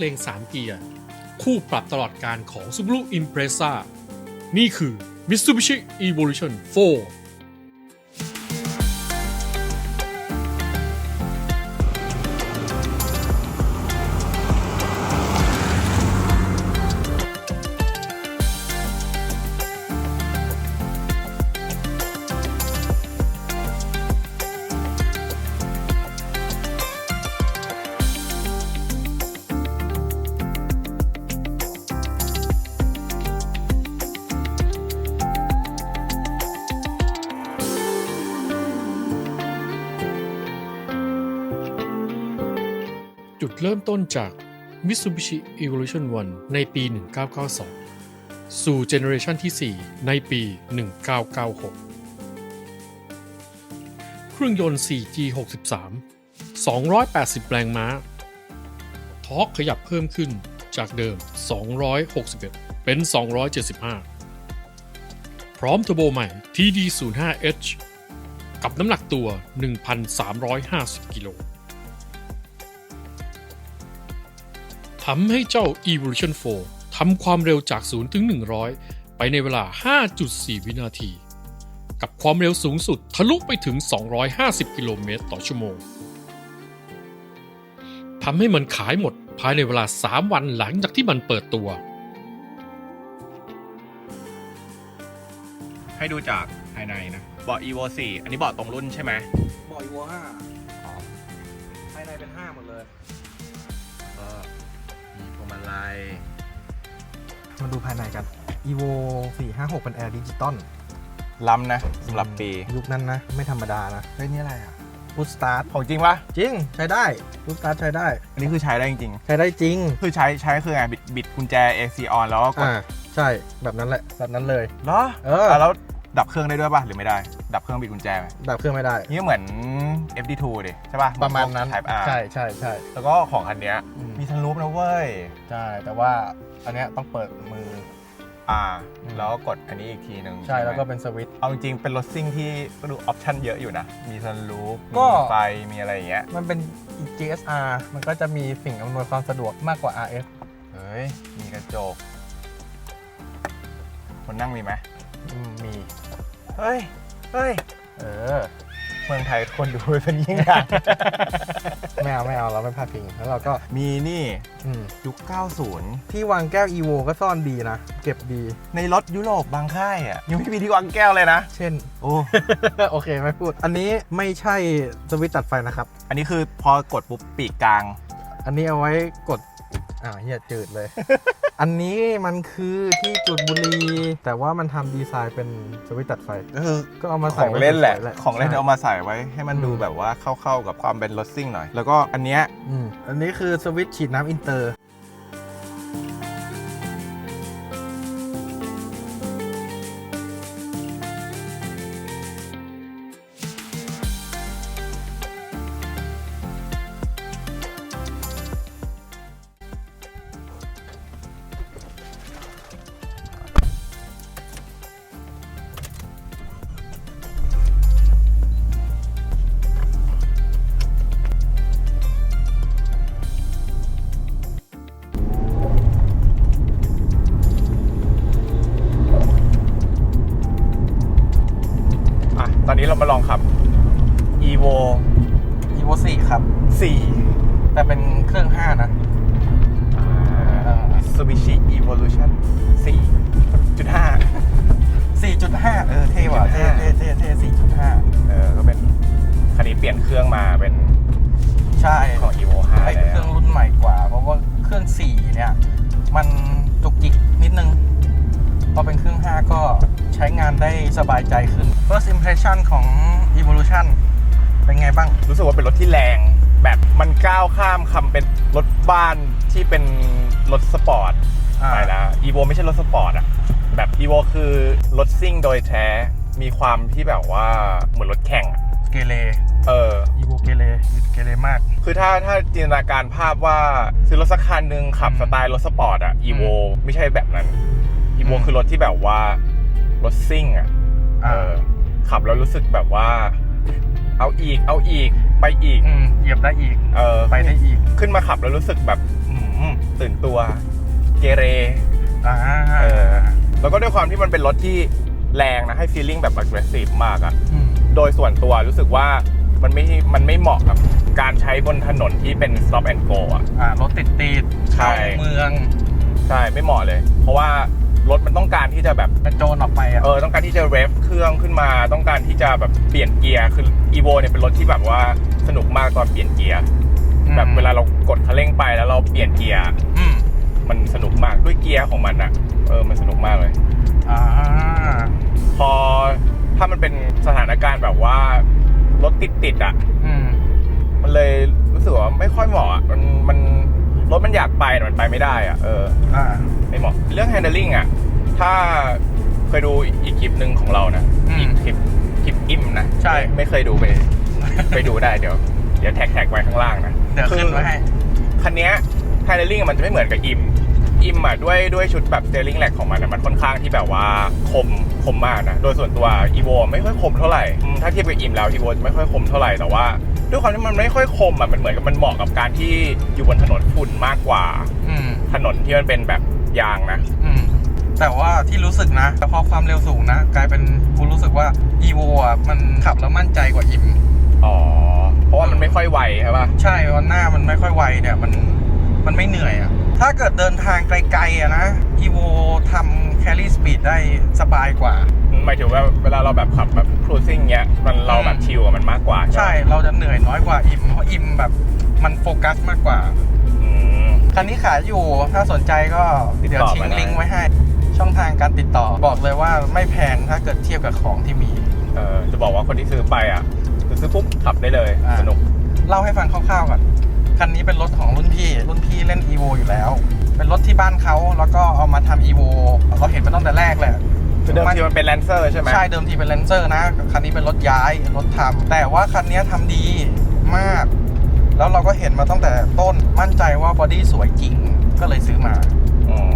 เลง 3 เกียร์ คู่ปรับตลอดการของ Subaru Impreza นี่คือ Mitsubishi Evolution 4 จุดเริ่มต้นจาก Mitsubishi Evolution 1 ในปี 1992 สู่เจเนอเรชันที่ 4 ในปี 1996 เครื่องยนต์ 4G 63 280 แรงม้า ทอร์กขยับเพิ่มขึ้นจากเดิม 261 เป็น 275 พร้อมเทอร์โบใหม่ TD05H กับน้ำหนักตัว 1,350 กิโล ทำให้เจ้า Evolution 4 ทำความเร็วจาก 0 ถึง 100 ไปในเวลา 5.4 วินาที กับความเร็วสูงสุดทะลุไปถึง 250 กิโลเมตรต่อชั่วโมง ทำให้มันขายหมดภายในเวลา 3 วันหลังจากที่มันเปิดตัว ให้ดูจากภายในนะเบาะ evo 4 อันนี้เบาะตรงรุ่นใช่ไหม บอยวัวห้าภายในเป็นห้าหมดเลยก็ มีพวงมาลัยมาดูภายในกัน evo 456 เป็นแอร์ดิจิตอลล้ำนะสำหรับปี ยุคนั้นนะ ไม่ธรรมดานะเฮ้ยนี่อะไรอะพุทสตาร์ทของจริงปะจริง ใช้ได้พุทสตาร์ทใช้ได้ อันนี้คือใช้ได้จริงใช้ได้จริง ๆ คือใช้ใช้คือไงบิดบิดกุญแจ AC on แล้วก็กดอ่าใช่แบบนั้นแหละแบบนั้นเลยเหรอเออ อะแล้ว ดับเครื่องได้ด้วยป่ะหรือไม่ได้ ดับเครื่องบิดกุญแจไหมดับเครื่องไม่ได้ นี่เหมือน FD2 ดิใช่ป่ะประมาณนั้นไทป์ R ใช่ใช่ใช่แล้วก็ของอันเนี้ยอืมมีทันรูปนะเว้ย ใช่ แต่ว่าอันเนี้ยต้องเปิดมือ อ่าอืมแล้วก็กดอันนี้อีกทีหนึ่งใช่ แล้วก็ไหมเป็นสวิตช์ เอาจริงๆ เป็นรถซิ่งที่ก็ดูออปชั่นเยอะอยู่นะ มีซันรูฟก็มีไฟ มีอะไรอย่างเงี้ย มันเป็น GSR มันก็จะมีสิ่งอำนวยความสะดวกมากกว่า RS เฮ้ย มีกระจก คนนั่งมีไหม อืมมี เฮ้ย เฮ้ย เออ เมืองไทยคนดูเป็นยิ่งใหญ่ไม่เอาไม่เอาเราไม่พลาดพิง แล้วเราก็มีนี่อืมยุค 90 ที่วางแก้ว EVO ก็ซ่อนดีนะ เก็บดี ในรถยุโรปบางค่ายอะ ยังไม่มีที่วางแก้วเลยนะ เช่น โอ้ โอเคไม่พูด อันนี้ไม่ใช่สวิตช์ตัดไฟนะครับ อันนี้คือพอกดปุ๊บปีกกลาง อันนี้เอาไว้กด อ่าเฮียจืดเลย อันนี้มันคือที่จุดบุหรี แต่ว่ามันทำดีไซน์เป็นสวิตช์ตัดไฟเออก็เอามาขใส่องเล่นแหละไว้สวยๆของเล่นใช่เอามาใส่ไว้ให้มันอืมดูแบบว่าเข้าๆกับความเป็นรถซิ่งหน่อย แล้วก็อันเนี้ย อืมอันนี้คือสวิตช์ฉีดน้ำอินเตอร์ เรามาลองขับ evo EVO 4ครับ 4 แต่เป็นเครื่อง 5 นะ Mitsubishi Evolution 4.5 4.5 เออ เท่ว่ะเท่เท่เท่เท่4.5 เออก็เป็นคันนี้เปลี่ยนเครื่องมาเป็นใช่ของ evo 5ใช้แล้เครื่วองรุ่นใหม่กว่า เพราะว่าเครื่อง 4 เนี่ย มัน อเป็นเครื่อง 5 ก็ใช้งานได้สบายใจขึ้น First impression ของ Evolution เป็นไงบ้าง รู้สึกว่าเป็นรถที่แรง แบบมันก้าวข้ามคำเป็นรถบ้านที่เป็นรถสปอร์ตอ่า ไปแล้ว evo ไม่ใช่รถสปอร์ตอะแบบ evo คือรถซิ่งโดยแท้ มีความที่แบบว่าเหมือนรถแข่งอะเกเร เออ Evo เกเรเกเรมาก คือถ้าถ้าจินตนาการภาพว่าซื้อรถสักคันหนึ่งขับอืม สไตล์รถสปอร์ตอะ evo ไม่ใช่แบบนั้น evo อืมคือรถที่แบบว่ารถซิ่งอะเออขับแล้วรู้สึกแบบว่า เอาอีก เอาอีกไปอีกอืมเหยียบได้อีก เออไปได้อีก ขึ้นมาขับแล้วรู้สึกแบบอืมตื่นตัว เกเรอ่าเออแล้วก็ด้วยความที่มันเป็นรถที่แรงนะให้ feeling แบบ aggressive มากอะมโดยส่วนตัวรู้สึกว่ามันไม่มันไม่เหมาะกับการใช้บนถนนที่เป็น stop and go อะอ่ารถติดติดๆใช่เข้าเมือง ใช่ ไม่เหมาะเลย เพราะว่า รถมันต้องการที่จะแบบกระโจนออกไปอะเออต้องการที่จะเรฟเครื่องขึ้นมา ต้องการที่จะแบบเปลี่ยนเกียร์คือ evo เนี่ยเป็นรถที่แบบว่าสนุกมากตอนเปลี่ยนเกียร์อืมแบบเวลาเรากดคันเร่งไปแล้วเราเปลี่ยนเกียร์อืมมันสนุกมากด้วยเกียร์ของมันอะเออมันสนุกมากเลยอ่าพอถ้ามันเป็นสถานการณ์แบบว่ารถติดติดๆอะอืมมันเลยรู้สึกว่าไม่ค่อยเหมาะอะมันมันรถมันอยากไปแต่มันไปไม่ได้อะเอออ่า ไม่เหมาะเรื่อง handling อะถ้าเคยดูอีกคลิปหนึ่งของเรานะอืมอีกคลิปคลิปอิมนะใช่ ไม่ไม่เคยดูไป ไปดูได้เดี๋ยวเดี๋ยวแท็กแท็กไว้ข้างล่างนะเดี๋ยวขึ้นไว้ให้ คันเนี้ย handling อะมันจะไม่เหมือนกับอิมอิมอะด้วยด้วยชุดแบบ steering rack ของมันอะมันค่อนข้างที่แบบว่าคมคมมากนะ โดยส่วนตัว evo ไม่ค่อยคมเท่าไหร่อืมถ้าเทียบกับอิมแล้ว evo จะไม่ค่อยคมเท่าไหร่แต่ว่า ด้วยความที่มันไม่ค่อยคมอะมันเหมือนกับมันเหมาะกับการที่อยู่บนถนนฝุ่นมากกว่า อืม ถนนที่มันเป็นแบบ ยางนะ อืมแต่ว่าที่รู้สึกนะแต่พอความเร็วสูงนะ กลายเป็นกูรู้สึกว่า evo อะมันขับแล้วมั่นใจกว่าอิมอ๋อ เพราะว่ามันไม่ค่อยไวใช่ป่ะ ใช่วันหน้ามันไม่ค่อยไวเนี่ยมันมันไม่เหนื่อยอะ ถ้าเกิดเดินทางไกลๆอะนะ evo ทำ carry speed ได้สบายกว่า หมายถึงว่าเวลาเราแบบขับแบบ cruising เงี้ย มันเราแบบชิลกับมันมากกว่า ใช่ไหมเราจะเหนื่อยน้อยกว่าอิมเพราะอิมแบบมันโฟกัสมากกว่าอืม คันนี้ขายอยู่ถ้าสนใจก็ติดเดี๋ยวต่อทิ้มางได้ลิงก์ไว้ให้ ช่องทางการติดต่อบอกเลยว่าไม่แพงถ้าเกิดเทียบกับของที่มีเออจะบอกว่าคนที่ซื้อไปอะคือซื้อปุ๊บขับได้เลยอ่าสนุกเล่าให้ฟังคร่าวๆก่อนคันนี้เป็นรถของรุ่นพี่ รุ่นพี่เล่น evo อยู่แล้ว เป็นรถที่บ้านเขาแล้วก็เอามาทำ evo เราเห็นมาตั้งแต่แรกแหละคือเดิมทีมันเป็นแลนเซอร์ใช่ไหมใช่เดิมทีเป็นเลนเซอร์นะคันนี้เป็นรถย้ายรถทำแต่ว่าคันนี้ทำดีมาก แล้วเราก็เห็นมาตั้งแต่ต้นมั่นใจว่าบอดี้สวยจริงก็เลยซื้อมาอืม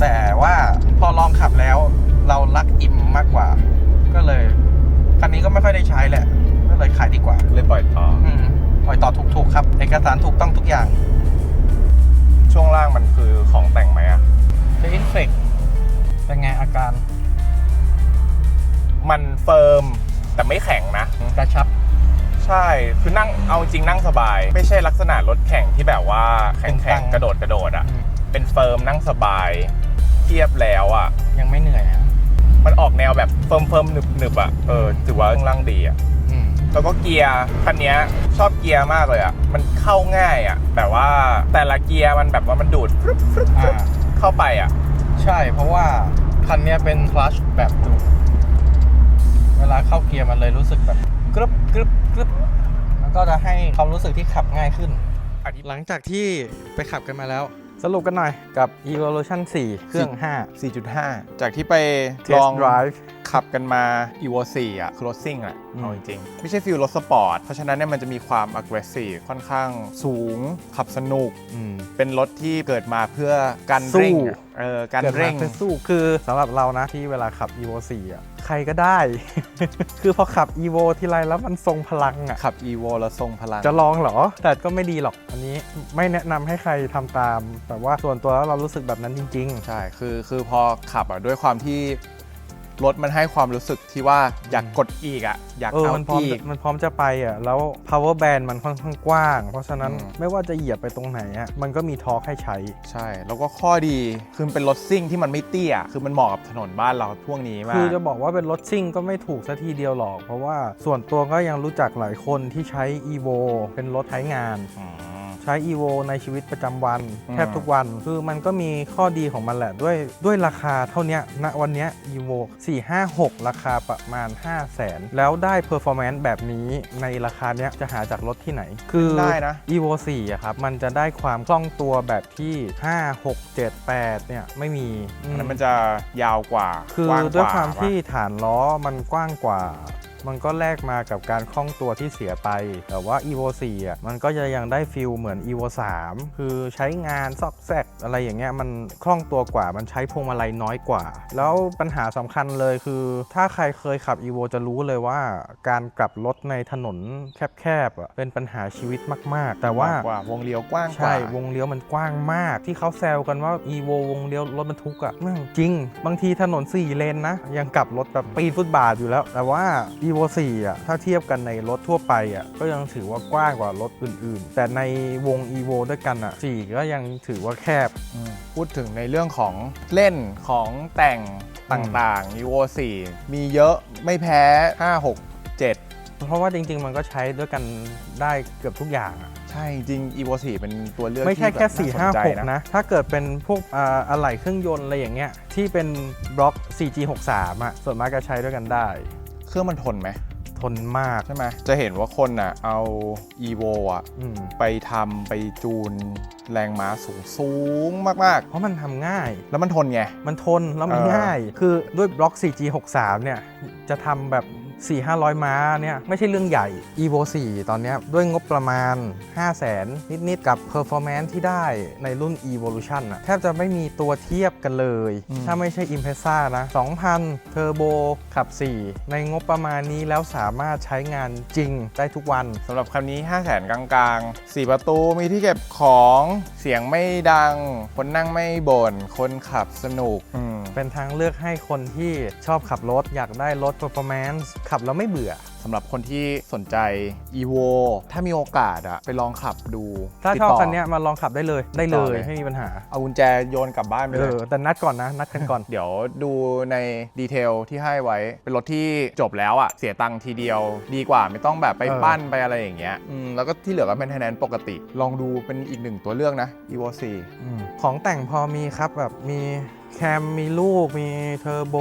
แต่ว่าพอลองขับแล้วเรารักอิ่มมากกว่า ก็เลยคันนี้ก็ไม่ค่อยได้ใช้แหละ ก็เลยขายดีกว่า เลยปล่อยต่อ อืมปล่อยต่อถูกๆครับ เอกสารถูกต้องทุกอย่างช่วงล่างมันคือของแต่งไหมอะ The Infect เป็นไงอาการมันเฟิร์มแต่ไม่แข็งนะ กระชับ ใช่ คือนั่งเอาจริงนั่งสบาย ไม่ใช่ลักษณะรถแข่งที่แบบว่าแข็งเป็นตัแข็งงกระโดดกระโดดอะ อืม เป็นเฟิร์มนั่งสบาย เทียบแล้วอะ ยังไม่เหนื่อยอะมันออกแนวแบบเฟิร์มเฟิร์มหนึบหนึบอะ เออถือว่าเครื่องล่างดีอะ อืม แล้วก็เกียร์คันเนี้ยชอบเกียร์มากเลยอะ มันเข้าง่ายอะ แต่ว่าแต่ละเกียร์มันแบบว่ามันดูดฟรึบฟรึบฟรึบอ่าเข้าไปอะ ใช่เพราะว่า คันนี้เป็นคลัชแบบดูดเวลาเข้าเกียร์มันเลยรู้สึกแบบ กรึบกรึบกรึบมันก็จะให้ความรู้สึกที่ขับง่ายขึ้น หลังจากที่ไปขับกันมาแล้ว สรุปกันหน่อยกับ Evolution 4 เครื่อง4.5 จากที่ไป5ลอง Test Drive ขับกันมา evo 4 อะ crossing อะอืมเอาจริงๆ ไม่ใช่ฟิลรถสปอร์ต เพราะฉะนั้นเนี่ยมันจะมีความ aggressive ค่อนข้างสูง ขับสนุกอืมเป็นรถที่เกิดมาเพื่อการสู้เร่งอะเออ การเกิดมาเร่งพื่อสู้คือสำหรับเรานะที่เวลาขับ Evo 4 อะ ใครก็ได้ คือพอขับ Evo ทีไรแล้วมันทรงพลังอะ ขับ evo แล้วทรงพลัง จะลองเหรอ แต่ก็ไม่ดีหรอก อันนี้ไม่แนะนำให้ใครทำตาม แต่ว่าส่วนตัวแล้วเรารู้สึกแบบนั้นจริงใช่ คือคือพอขับอะด้วยความที่ รถมันให้ความรู้สึกที่ว่าอยากกดอีกอะอยากๆเออเอามันพร้อมอีก มันพร้อมจะไปอะแล้ว power band มันค่อนข้างกว้าง เพราะฉะนั้นอืม ไม่ว่าจะเหยียบไปตรงไหนอะมันก็มีทอร์กให้ใช้ ใช่ แล้วก็ข้อดีคือมันเป็นรถซิ่งที่มันไม่เตี้ย คือมันเหมาะกับถนนบ้านเราพวกนี้มากคือจะบอกว่าเป็นรถซิ่งก็ไม่ถูกสัทีเดียวหรอก เพราะว่าส่วนตัวก็ยังรู้จักหลายคนที่ใช้ evo เป็นรถใช้งาน อืม ใช้ evo ในชีวิตประจำวัน อืม แทบทุกวัน คือมันก็มีข้อดีของมันแหละ ด้วยด้วยราคาเท่าเนี้ยณวันเนี้ย evo 4 5 6 ราคาประมาณ 5 0 0แสนแล้วได้ performance แบบนี้ในราคาเนี้ยจะหาจากรถที่ไหน คือ ได้นะ evo 4อะครับ มันจะได้ความคล่องตัวแบบที่ 5 6 7 8 เนี่ย ไม่มีอันนั้นมันจะยาวกว่าคือกว้างกด้วยความที่ปะฐานล้อมันกว้างกว่า มันก็แลกมากับการคล่องตัวที่เสียไป แต่ว่า evo 4อะมันก็จะยังได้ฟิลเหมือน evo 3 คือใช้งานซอกแซกอะไรอย่างเงี้ยมันคล่องตัวกว่ามันใช้พวงมาลัยน้อยกว่า แล้วปัญหาสำคัญเลยคือ ถ้าใครเคยขับ evo จะรู้เลยว่า การกลับรถในถนนแคบๆอะเป็นปัญหาชีวิตมาก ๆ แต่ว่ากว่าวงเลี้ยวกว้างกใช่ว่าวงเลี้ยวมันกว้างมาก ที่เขาแซวกันว่า evo วงเลี้ยวรถบรรทุกอะแม่งจริง บางทีถนน 4 เลนนะ ยังกลับรถแบบปีนฟุตบาทอยู่แล้ว แต่ว่า evo 4อะถ้าเทียบกันในรถทั่วไปอะก็ยังถือว่ากว้างกว่ารถอื่น ๆ แต่ในวง evo ด้วยกันอะ4ก็ยังถือว่าแคบอืมพูดถึงในเรื่องของเล่นของแต่งต่างๆ Evo 4 มีเยอะไม่แพ้ 5 6 7 เพราะว่าจริง ๆ มันก็ใช้ด้วยกันได้เกือบทุกอย่างอะใช่จริง Evo 4 เป็นตัวเลือกไม่ใช่ที่แค่บบ4น่าสนใจ5 6 นะ ถ้าเกิดเป็นพวกอ่าอะไหล่เครื่องยนต์อะไรอย่างเงี้ยที่เป็นบล็อก 4G63 อะส่วนมากก็ใช้ด้วยกันได้ เครื่องมันทนไหมทนมาก ใช่ไหมจะเห็นว่าคนอะเอา Evo อะอืม ไปทำไปจูนแรงม้าสูงสูงมากเพราะมันทำง่าย ๆ แล้วมันทนไง มันทนแล้วมันเออ ง่าย คือด้วยบล็อก 4G63 เนี่ย จะทำแบบ 4 500 ม้าเนี่ยไม่ใช่เรื่องใหญ่ evo 4 ตอนเนี้ยด้วยงบประมาณ 5 0 0แสนนิด ๆ กับ performance ที่ได้ในรุ่น evolution อะแทบจะไม่มีตัวเทียบกันเลยอืมถ้าไม่ใช่ Impreza นะ2,000เทอร์โบขับ 4 ในงบประมาณนี้แล้วสามารถใช้งานจริงได้ทุกวันสำหรับคันนี้ 5 0 0แสนกลาง ๆ 4 ประตูมีที่เก็บของเสียงไม่ดัง คนนั่งไม่บ่นคนขับสนุกอืม เป็นทางเลือกให้คนที่ชอบขับรถ อยากได้รถ performance ขับแล้วไม่เบื่อ สำหรับคนที่สนใจ evo ถ้ามีโอกาสอะไปลองขับดูถ้าติดชอบต่ คันเนี้ยมาลองขับได้เลยได้เลต่อยเลย ไม่มีปัญหาเอากุญแจโยนกลับบ้านไปเอเลย อแต่นัดก่อนนะ นัดกันก่อน เดี๋ยวดูในดีเทลที่ให้ไว้เป็นรถที่จบแล้วอะเสียตังค์ทีเดียว ดีกว่าไม่ต้องแบบไปเออ ปั้นไปอะไรอย่างเงี้ยอืมแล้วก็ที่เหลือก็เป็นไทแนนปกติ ลองดูเป็นอีกหนึ่งตัวเลือกนะ evo 4ของแต่งพอมีครับแบบมี แคมมีลูกมีเทอร์โบ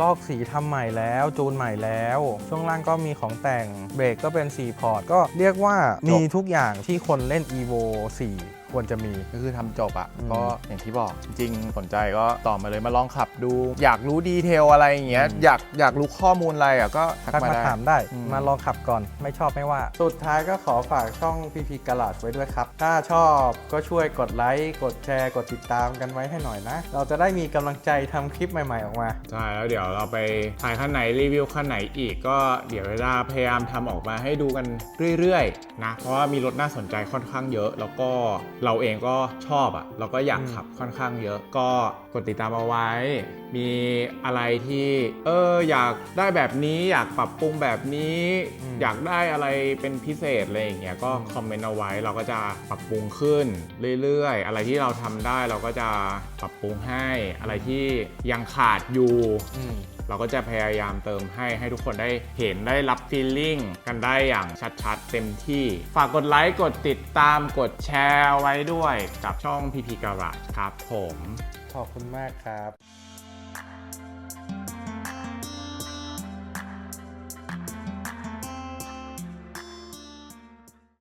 ลอกสีทำใหม่แล้ว จูนใหม่แล้ว ช่วงล่างก็มีของแต่งเบรกก็เป็น 4 พอร์ต ก็เรียกว่ามีทุกอย่างที่คนเล่น evo 4 ควรจะมีก็คือทำจบอะอืมก็อย่างที่บอกจริงๆสนใจก็ต่อมาเลยมาลองขับดู อยากรู้ดีเทลอะไรอย่างเงี้ยอืมอยากอยากรู้ข้อมูลอะไรอะก็ทัทักกมามาได้ถามได้อืมมาลองขับก่อนไม่ชอบไม่ว่า สุดท้ายก็ขอฝากช่อง PP g a r a g e ไว้ด้วยครับ ถ้าชอบก็ช่วยกดไลค์กดแชร์ กดติดตามกันไว้ให้หน่อยนะ เราจะได้มีกำลังใจทำคลิปใหม่ ๆออกมาใช่แล้วเดี๋ยวเราไปถ่ายขั้นไหนรีวิวขั้นไหนอีกก็เดี๋ยวจะพยายามทำออกมาให้ดูกันเรื่อยๆนะเพราะว่ามีรถน่าสนใจค่อนข้างเยอะแล้วก็เราเองก็ชอบอะเราก็อยากอืมขับค่อนข้างเยอะ ก็กดติดตามเอาไว้ มีอะไรที่ เอออยากได้แบบนี้ อยากปรับปรุงแบบนี้ อยากได้อะไรเป็นพิเศษอะไรอย่างเงี้ยก็คอมเมนต์เอาไว้ เราก็จะปรับปรุงขึ้นเรื่อยๆ อะไรที่เราทำได้เราก็จะปรับปรุงให้ อะไรที่ยังขาดอยู่อืม เราก็จะพยายามเติมให้ให้ทุกคนได้เห็นได้รับฟีลลิ่งกันได้อย่างชัดๆ เต็มที่ ฝากกดไลค์กดติดตามกดแชร์ไว้ด้วยกับช่องพีพีการาชครับผม ขอบคุณมากครับ